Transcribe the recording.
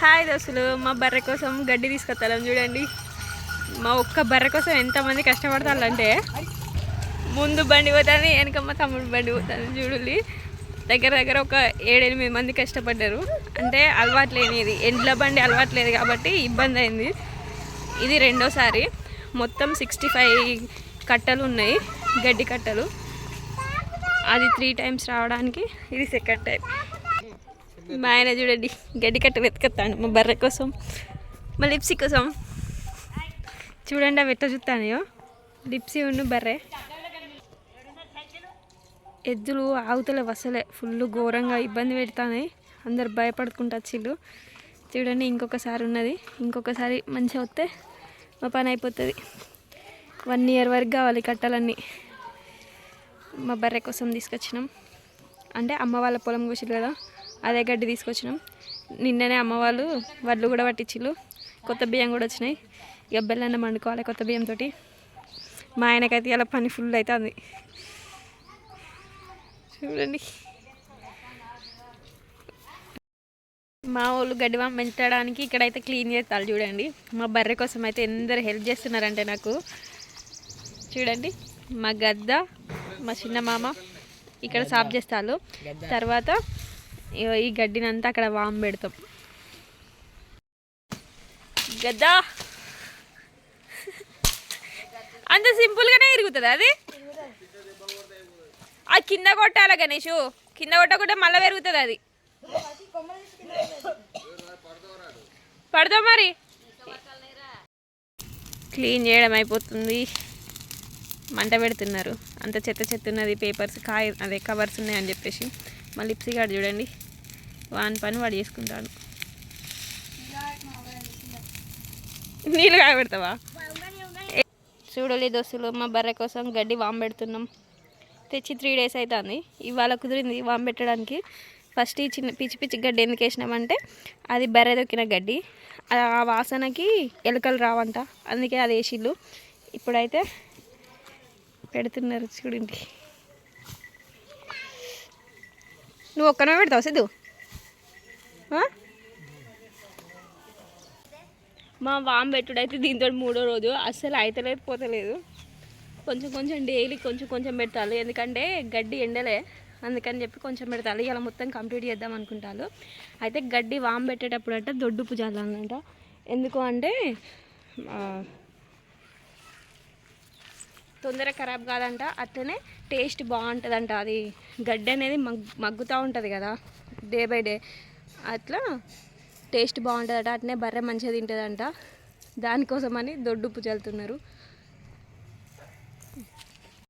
Hi దోస్తులు మా బర్రె కోసం గడ్డి తీసుకొస్తాం చూడండి. మా ఒక్క బర్రె కోసం ఎంతమంది కష్టపడతాళ్ళంటే ముందు బండి పోతాను వెనక మా తమ్ముడు బండి పోతాను చూడండి. దగ్గర దగ్గర ఒక ఏడెనిమిది మంది కష్టపడ్డారు. అంటే అలవాటు లేనిది ఎండ్ల బండి అలవాటు లేదు కాబట్టి ఇబ్బంది అయింది. ఇది రెండోసారి. మొత్తం సిక్స్టీ ఫైవ్ కట్టలు ఉన్నాయి గడ్డి కట్టలు. అది త్రీ టైమ్స్ రావడానికి ఇది సెకండ్ టైం మా ఆయన చూడండి గడ్డి కట్ట ఎత్తుకొస్తాను మా బర్రె కోసం మా లిప్సీ కోసం. చూడండి అవి ఎట్లా చూస్తానయో. లిప్సీ ఉన్న బర్రె. ఎద్దులు ఆవుతలే వసలే ఫుల్ ఘోరంగా ఇబ్బంది పెడతాయి అందరు భయపడుకుంటూ వచ్చిళ్ళు చూడండి ఇంకొకసారి ఉన్నది. ఇంకొకసారి మంచిగా వస్తే మా పని అయిపోతుంది. వన్ ఇయర్ వరకు కావాలి కట్టాలన్నీ. మా బర్రె కోసం తీసుకొచ్చినాం. అంటే అమ్మ వాళ్ళ పొలం కోసిరు కదా. అదే గడ్డి తీసుకొచ్చినాం. నిన్ననే అమ్మ వాళ్ళు వడ్లు కూడా పట్టించిళ్ళు. కొత్త బియ్యం కూడా వచ్చినాయి. ఇక బెల్లన్నం వండుకోవాలి కొత్త బియ్యంతో మా ఆయనకైతే ఇలా పని ఫుల్ అవుతుంది చూడండి. మా వాళ్ళు గడ్డి వామ్ పెంచడానికి ఇక్కడైతే క్లీన్ చేస్తారు చూడండి. మా బర్రె కోసం అయితే ఎందరు హెల్ప్ చేస్తున్నారంటే నాకు. చూడండి. మా గద్ద మా చిన్న మామ ఇక్కడ సాఫ్ చేస్తారు. తర్వాత ఇగో ఈ గడ్డినంతా అక్కడ వామ్ పెడతాం. గద్ద? అంత సింపుల్గానే ఇరుగుతుంది అది? అది కింద కొట్టాల గణేషు? కింద కొట్టకుంటే మళ్ళీ పెరుగుతుంది అది? పడదా మరి? క్లీన్ చేయడం అయిపోతుంది. మంట పెడుతున్నారు. అంత చెత్త చెత్త ఉన్నది. పేపర్స్ కాయ అదే కవర్స్ ఉన్నాయని చెప్పేసి. మా లిప్సీ గారు చూడండి. వాని పని వాడు చేసుకుంటాడు. నీళ్ళు కాయబెడతావా చూడలే దోస్తులు మా బర్రె కోసం గడ్డి వామ్ పెడుతున్నాం. తెచ్చి త్రీ డేస్ అవుతుంది ఇవాళ కుదిరింది వామ్ పెట్టడానికి. ఫస్ట్ ఈ చిన్న పిచ్చి పిచ్చి గడ్డి ఎందుకు వేసినామంటే అది బర్రె దొక్కిన గడ్డి. ఆ వాసనకి ఎలుకలు రావంట. అందుకే అది వేసిళ్ళు. ఇప్పుడైతే పెడుతున్నారు చూడండి. నువ్వు ఒక్కనే పెడతావు సిద్ధు? మా వామ్ పెట్టుడైతే దీంతో మూడో రోజు. అస్సలు అయితలేదు పోతలేదు. కొంచెం కొంచెం డైలీ కొంచెం కొంచెం పెట్టాలి ఎందుకంటే గడ్డి ఎండలే. అందుకని చెప్పి కొంచెం పెడతాను ఇలా మొత్తం కంప్లీట్ చేద్దాం అనుకుంటాను అయితే గడ్డి వామ్ పెట్టేటప్పుడు అంటే దొడ్డు పుజాలంట ఎందుకు అంటే తొందరగా ఖరాబ్ కాదంట అట్లనే టేస్ట్ బాగుంటుందంట. అది గడ్డి అనేది మగ్ మగ్గుతూ ఉంటుంది కదా డే బై డే. అట్లా టేస్ట్ బాగుంటుందట అట్నే బర్రె మంచిగా తింటుందంట. దానికోసమని దొడ్డుప్పు చల్లుతున్నారు.